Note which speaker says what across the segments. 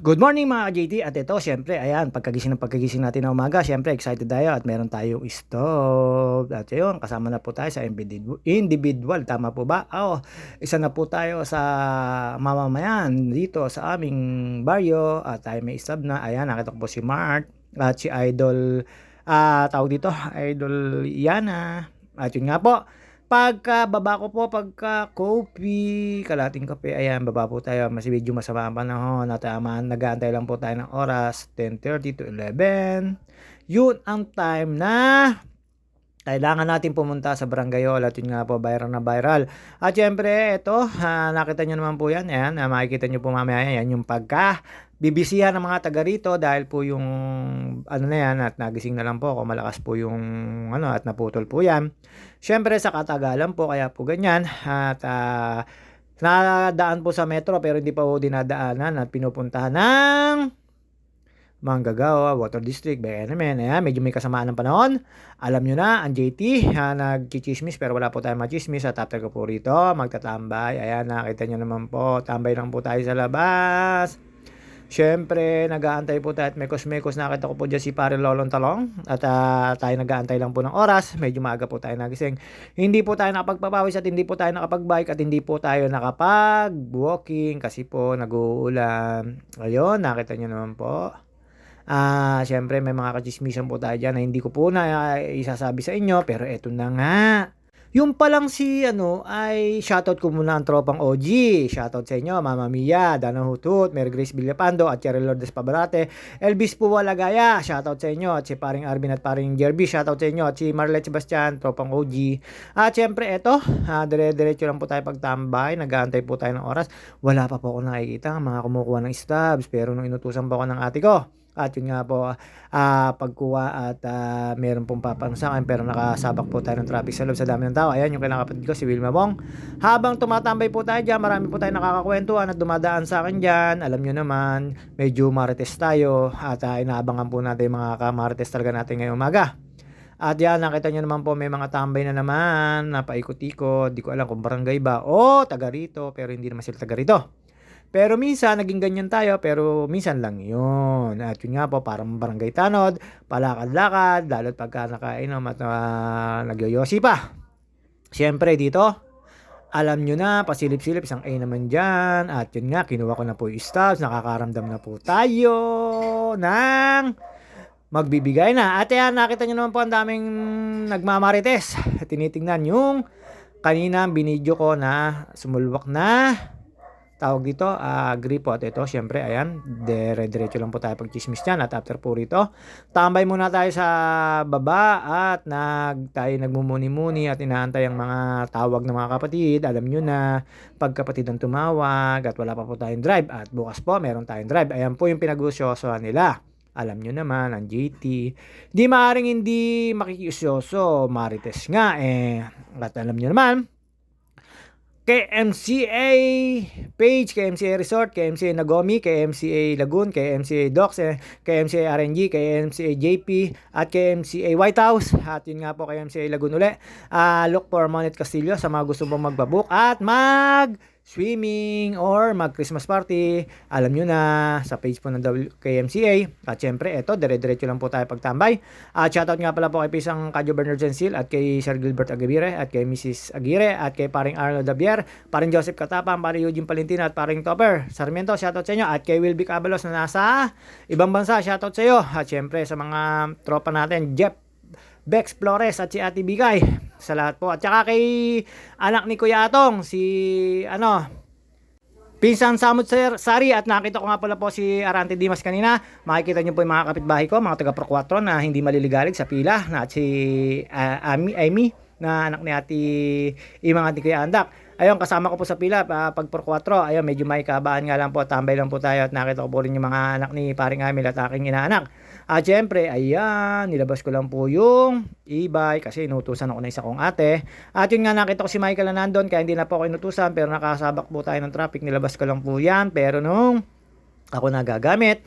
Speaker 1: Good morning mga JT at ito syempre ayan pagkagising ng pagkagising natin ng umaga syempre excited tayo at meron tayong stove. At yun kasama na po tayo sa individual, tama po ba? Oh, isa na po tayo sa mamamayan dito sa aming baryo. At tayo may stove na ayan nakita ko po si Mark at si Idol ah tawag dito Idol Yana. At yun nga po Pagka baba ko po, pagka coffee, kalating kape, ayan, baba po tayo. Mas medyo masama ang panahon. At um, nag-aantay lang po tayo ng oras, 10.30 to 11. Yun ang time na kailangan natin pumunta sa Barangay at yun nga po viral na viral. At syempre ito, uh, nakita nyo naman po yan. Ayan, uh, makikita nyo po mamaya yan yung pagka bibisihan ng mga taga rito dahil po yung ano na yan at nagising na lang po ako malakas po yung ano at naputol po yan syempre sa katagalan po kaya po ganyan at uh, nadaan po sa metro pero hindi pa po dinadaanan at pinupuntahan ng Manggagawa, Water District, BNMN. Ayan, medyo may kasamaan ng panahon. Alam nyo na, ang JT, ha, nagchichismis pero wala po tayong machismis at after ko po rito, magtatambay. Ayan, nakita nyo naman po, tambay lang po tayo sa labas. Siyempre, nag-aantay po tayo at mekos-mekos nakita ko po dyan si Pare Lolong Talong at uh, tayo nag-aantay lang po ng oras. Medyo maaga po tayo nagising. Hindi po tayo nakapagpapawis at hindi po tayo nakapag-bike at hindi po tayo nakapag-walking kasi po nag-uulan. Ayun, nakita nyo naman po. Ah, uh, syempre may mga kachismisan po tayo diyan na hindi ko po na uh, isasabi sa inyo pero eto na nga. Yung pa lang si ano ay shoutout ko muna ang tropang OG. Shoutout sa inyo, Mama Mia, Dana Hutut, Mary Grace Villapando at Cheryl Lourdes Pabarate, Elvis Puwalagaya, shoutout sa inyo at si paring Arvin at paring Jerby, shoutout sa inyo at si Marlet Sebastian, tropang OG. At syempre eto, uh, dire-diretso lang po tayo pagtambay, nag-aantay po tayo ng oras. Wala pa po ako nakikita mga kumukuha ng stabs pero nung inutusan pa ako ng ate ko, at yun nga po, uh, pagkuha at uh, meron pong papano sa akin pero nakasabak po tayo ng traffic sa loob sa dami ng tao. Ayan yung kailangan kapatid ko, si Wilma Bong. Habang tumatambay po tayo dyan, marami po tayo nakakakwentuhan at dumadaan sa akin dyan. Alam nyo naman, medyo marites tayo at uh, inaabangan po natin yung mga kamarites talaga natin ngayong umaga. At yan, nakita nyo naman po may mga tambay na naman, napaikot-ikot, di ko alam kung barangay ba o taga rito, pero hindi naman sila taga rito. Pero minsan, naging ganyan tayo, pero minsan lang yun. At yun nga po, parang barangay tanod, palakad-lakad, lalo't pagka nakainom at uh, nagyoyosi pa. Siyempre dito, alam nyo na, pasilip-silip, isang A naman dyan. At yun nga, kinuha ko na po yung stabs, nakakaramdam na po tayo ng magbibigay na. At yan, nakita nyo naman po ang daming nagmamarites. Tinitingnan yung kanina binidyo ko na sumulwak na tawag dito, uh, agree po. At ito, syempre, ayan, dire-diretso lang po tayo pag chismis dyan. At after po rito, tambay muna tayo sa baba at nag, tayo nagmumuni-muni at inaantay ang mga tawag ng mga kapatid. Alam nyo na, pagkapatid ang tumawag at wala pa po tayong drive. At bukas po, meron tayong drive. Ayan po yung pinag-usyosohan nila. Alam nyo naman, ang JT. Di maaaring hindi makikiusyoso, marites nga eh. At alam nyo naman, KMCA Page, KMCA Resort, KMCA Nagomi, KMCA Lagoon, KMCA Docks, eh, KMCA RNG, KMCA JP, at KMCA White House. At yun nga po KMCA Lagoon uli. Uh, look for Monet Castillo sa mga gusto mong magbabook at mag swimming or mag-Christmas party, alam nyo na sa page po ng WKMCA. At syempre, eto, dire-diretso lang po tayo pagtambay. At shoutout nga pala po kay Pisang Kadyo Bernard Gensil at kay Sir Gilbert Agabire at kay Mrs. Aguirre at kay paring Arnold Dabier, paring Joseph Katapang, paring Eugene Palentina at paring Topper. Sarmiento, shoutout sa inyo. At kay Wilby Cabalos na nasa ibang bansa, shoutout sa iyo. At syempre, sa mga tropa natin, Jeff Bex Flores at si Ate Bigay sa lahat po. At saka kay anak ni Kuya Atong, si ano, Pinsan Samut Sari at nakita ko nga pala po si Arante Dimas kanina. Makikita niyo po yung mga kapitbahay ko, mga taga Pro 4 na hindi maliligalig sa pila na at si uh, Amy, Amy na anak ni Ate Imang Ate Kuya Andak. Ayun, kasama ko po sa pila uh, pag Pro 4. Ayun, medyo may kabaan nga lang po, tambay lang po tayo at nakita ko po rin yung mga anak ni paring Amil at aking inaanak. At syempre, ayan, nilabas ko lang po yung e-bike kasi inutusan ako na isa kong ate. At yun nga, nakita ko si Michael na nandun kaya hindi na po ako inutusan pero nakasabak po tayo ng traffic. Nilabas ko lang po yan pero nung ako nagagamit,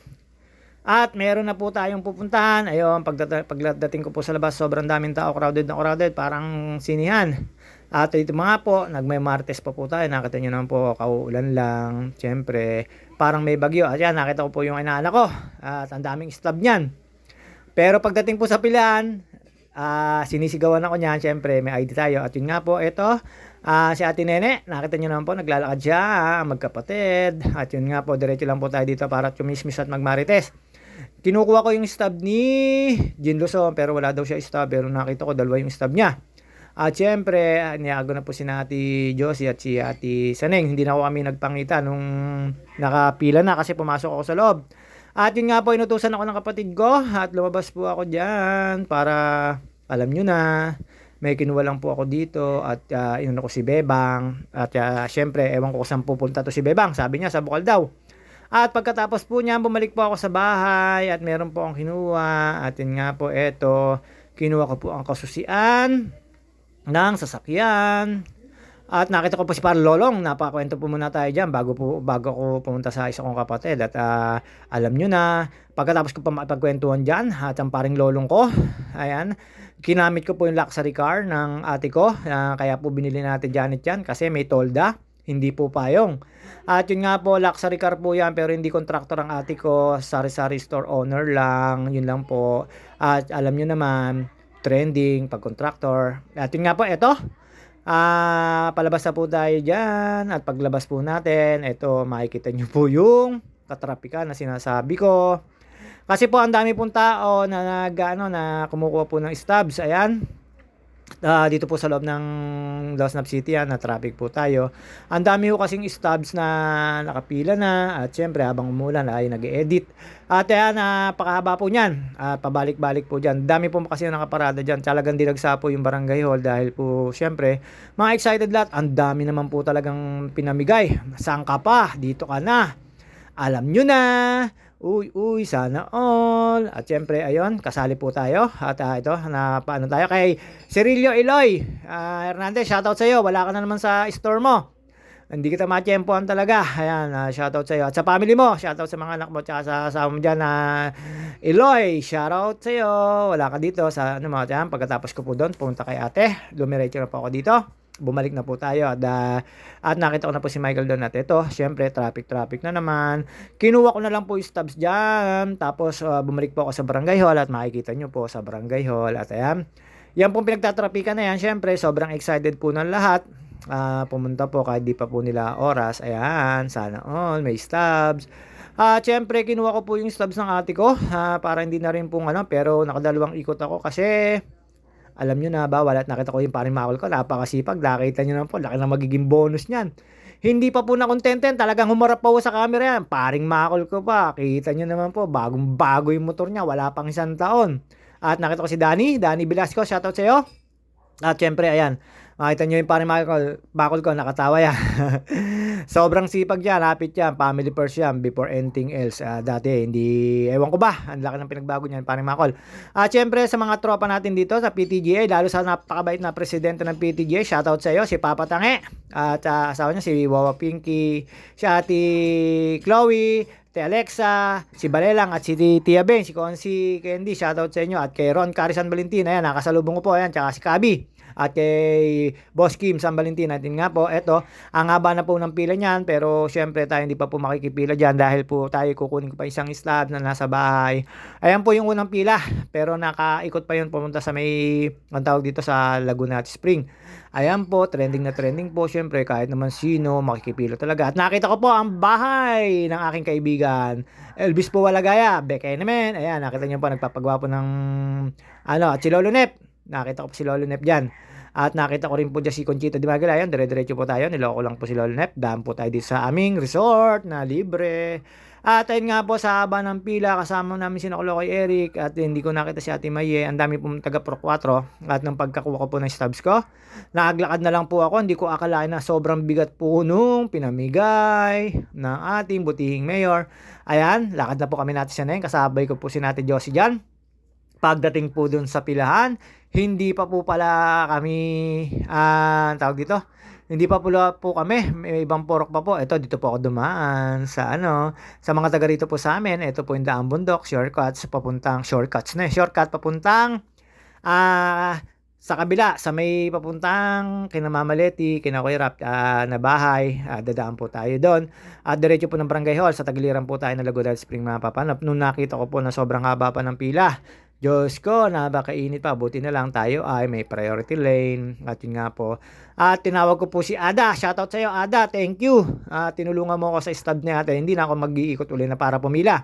Speaker 1: At meron na po tayong pupuntahan. Ayun, pagdating ko po sa labas, sobrang daming tao, crowded na crowded, parang sinihan. At ito mga po, nagmay Martes pa po tayo. Nakita nyo naman po, kauulan lang. Siyempre, parang may bagyo. At yan, nakita ko po yung inaanak ko. At ang daming stab niyan. Pero pagdating po sa pilan, ah sinisigawan ako niyan. Siyempre, may ID tayo. At yun nga po, ito, ah si Ate Nene, nakita nyo naman po, naglalakad siya, ah, magkapatid. At yun nga po, diretso lang po tayo dito para chumismis at magmarites. Kinukuha ko yung stab ni Jin Luzon, pero wala daw siya stab. Pero nakita ko, dalawa yung stab niya. At syempre, niyago na po si Ate Josie at si Ate Saneng. Hindi na ako kami nagpangita nung nakapila na kasi pumasok ako sa loob. At yun nga po, inutusan ako ng kapatid ko at lumabas po ako dyan para, alam nyo na, may kinuha lang po ako dito at uh, inano ko si Bebang. At uh, syempre, ewan ko kung saan pupunta to si Bebang. Sabi niya, sa Bukal daw. At pagkatapos po niya, bumalik po ako sa bahay at meron po akong kinuha. At yun nga po, eto, kinuha ko po ang kasusian ng sasakyan. At nakita ko po si Par Lolong, napakwento po muna tayo dyan bago, po, bago ko pumunta sa isa kong kapatid. At uh, alam nyo na, pagkatapos ko pa mapagkwentuhan dyan, at ang paring Lolong ko, ayan, kinamit ko po yung luxury car ng ate ko. Uh, kaya po binili natin Janet yan kasi may tolda, hindi po payong. At yun nga po, luxury car po yan pero hindi contractor ang ate ko, sari-sari store owner lang, yun lang po. At alam nyo naman, trending, pag contractor. At yun nga po, ito, ah palabas na po tayo dyan. At paglabas po natin, ito, makikita nyo po yung katrapika na sinasabi ko. Kasi po ang dami pong tao na nag, ano, na kumukuha po ng stabs. Ayan, uh, dito po sa loob ng Dawsnap City yan, na traffic po tayo. Ang dami po kasing stabs na nakapila na at syempre habang umulan ay nag edit At yan, napakahaba po niyan. At pabalik-balik po diyan. Dami po kasi nakaparada diyan. Talagang dinagsa po yung barangay hall dahil po syempre mga excited lahat. Ang dami naman po talagang pinamigay. Saan ka pa? Dito ka na. Alam nyo na. Uy, uy, sana all. At syempre, ayun, kasali po tayo. At uh, ito, na paano tayo kay Cirilio Eloy. Uh, Hernandez, shoutout sa iyo. Wala ka na naman sa store mo. Hindi kita matiyempohan talaga. Ayan, uh, shoutout sa iyo. At sa family mo, shoutout sa mga anak mo, tsaka sa asawa mo dyan na uh, Eloy, shoutout sa iyo. Wala ka dito sa, ano mo, dyan. Pagkatapos ko po doon, pumunta kay ate. Lumiretso na po ako dito bumalik na po tayo at, uh, at nakita ko na po si Michael doon at ito syempre traffic traffic na naman. Kinuha ko na lang po yung stubs dyan tapos uh, bumalik po ako sa barangay hall at makikita nyo po sa barangay hall at ayan. Yan pong pinagtatrapikan na yan syempre sobrang excited po ng lahat. Uh, pumunta po kahit di pa po nila oras ayan sana all may stubs. Ah, uh, syempre kinuha ko po yung stubs ng ate ko uh, para hindi na rin pong ano pero nakadalawang ikot ako kasi alam nyo na ba, wala at nakita ko yung paring makol ko, napakasipag, nakita nyo na po, laki na magiging bonus niyan. Hindi pa po na contenten, talagang humarap pa po sa camera yan. Paring makol ko pa, kita nyo naman po, bagong bago yung motor niya, wala pang isang taon. At nakita ko si Danny, Danny Velasco, shoutout sa iyo. At syempre, ayan, makita nyo yung paring makol, bakol ko, nakatawa yan. Sobrang sipag yan, lapit yan, family first yan, before anything else. Uh, dati, hindi, ewan ko ba, ang laki ng pinagbago niyan, paring makol. At uh, syempre, sa mga tropa natin dito sa PTGA, lalo sa napakabait na presidente ng PTGA, shoutout sa iyo, si Papa Tange. At uh, asawa niya, si Wawa Pinky, si Ate Chloe, Te Alexa, si Balelang at si Tia Ben, si Consi Candy, shoutout sa inyo at kay Ron Carisan Valentin, ayan, nakasalubong ko po, ayan, tsaka si Kabi at kay Boss Kim San Valentin natin nga po eto ang haba na po ng pila niyan pero syempre tayo hindi pa po makikipila diyan dahil po tayo kukunin pa isang slab na nasa bahay. Ayan po yung unang pila pero nakaikot pa yun pumunta sa may ang tawag dito sa Laguna Spring. Ayan po trending na trending po syempre kahit naman sino makikipila talaga. At nakita ko po ang bahay ng aking kaibigan Elvis po Walagaya Bekay naman. Ayan nakita niyo po nagpapagwapo ng ano at si Lolo Nep Nakita ko po si Lolo Nep dyan. At nakita ko rin po dyan si Conchita Di Magalayan. Dire-diretso po tayo. Niloko lang po si Lolo Nep. Daan po tayo dito sa aming resort na libre. At ayun nga po sa haba ng pila kasama namin si Nakulo kay Eric at hindi ko nakita si Ate Maye. Ang dami pong taga Pro 4 at nang pagkakuha ko po ng stubs ko, naaglakad na lang po ako. Hindi ko akalain na sobrang bigat po nung pinamigay ng ating butihing mayor. Ayan, lakad na po kami natin siya na yun. Kasabay ko po si Nate Josie dyan. Pagdating po dun sa pilahan, hindi pa po pala kami, uh, tawag dito, hindi pa pula po kami, may ibang porok pa po. Ito, dito po ako dumaan sa ano, sa mga taga rito po sa amin. Ito po yung Daang Bundok, shortcuts, papuntang, shortcuts na eh, shortcut papuntang, ah, sa kabila, sa may papuntang kinamamaleti, kinakuirap ah, na bahay, ah, dadaan po tayo doon. At diretso po ng Barangay Hall, sa tagiliran po tayo ng Lagodal Spring mapapanap. Nung nakita ko po na sobrang haba pa ng pila, Diyos ko, napakainit pa. Buti na lang tayo ay may priority lane. At yun nga po. At tinawag ko po si Ada. Shoutout sa iyo, Ada. Thank you. At tinulungan mo ako sa stub ni ate. Hindi na ako mag-iikot uli na para pumila.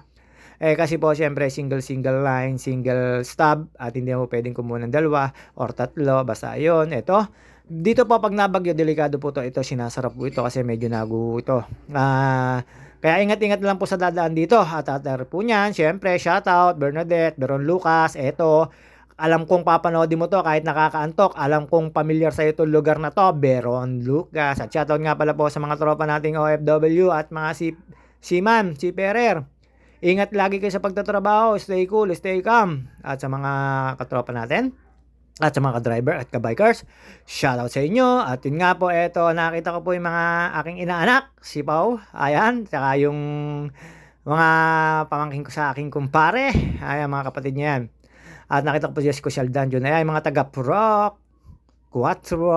Speaker 1: Eh kasi po siyempre single single line, single stub at hindi mo pwedeng kumuha ng dalawa or tatlo. Basta yun. Ito. Dito po pag nabagyo, delikado po to. Ito sinasarap po ito kasi medyo nago ito. Ah... kaya ingat-ingat lang po sa dadaan dito. At atar po niyan, syempre, shoutout, Bernadette, Beron Lucas, eto, alam kong papanoodin mo to kahit nakakaantok. Alam kong familiar sa itong lugar na to, Beron Lucas. At shoutout nga pala po sa mga tropa nating OFW at mga si, si Ma'am, si Perer. Ingat lagi kayo sa pagtatrabaho, stay cool, stay calm. At sa mga katropa natin, at sa mga driver at ka-bikers, shoutout sa inyo. At yun nga po, eto, nakita ko po yung mga aking inaanak, si Pau, ayan, saka yung mga pamangkin ko sa aking kumpare, ayan, mga kapatid niya yan. At nakita ko po si Social Dungeon, ayan, mga taga-Proc, Quattro,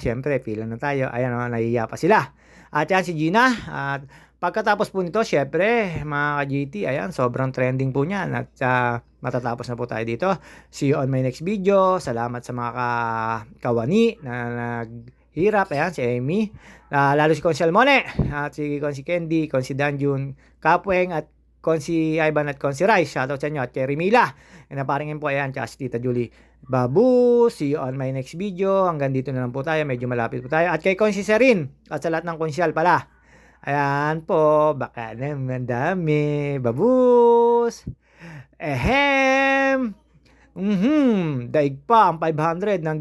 Speaker 1: syempre, pila na tayo, ayan, oh, nahihiya pa sila. At yan, si Gina, at pagkatapos po nito, syempre, mga ka-GT, ayan, sobrang trending po niyan. At ah, matatapos na po tayo dito. See you on my next video. Salamat sa mga ka- kawani na naghirap. Ayan, si Amy. Ah, lalo si Consi Almone. At si Consi Candy, Consi Danjun, Kapweng, at Consi Ivan at Consi Rice. Shoutout sa inyo. At Cherry Mila. And naparingin po, ayan, si Tita Julie. Babu, see you on my next video. Hanggang dito na lang po tayo. Medyo malapit po tayo. At kay Consi Serin. At sa lahat ng konsyal pala. Ayan po, baka naman dami. Babus! Ehem! Mhm, daig pa ang 500 ng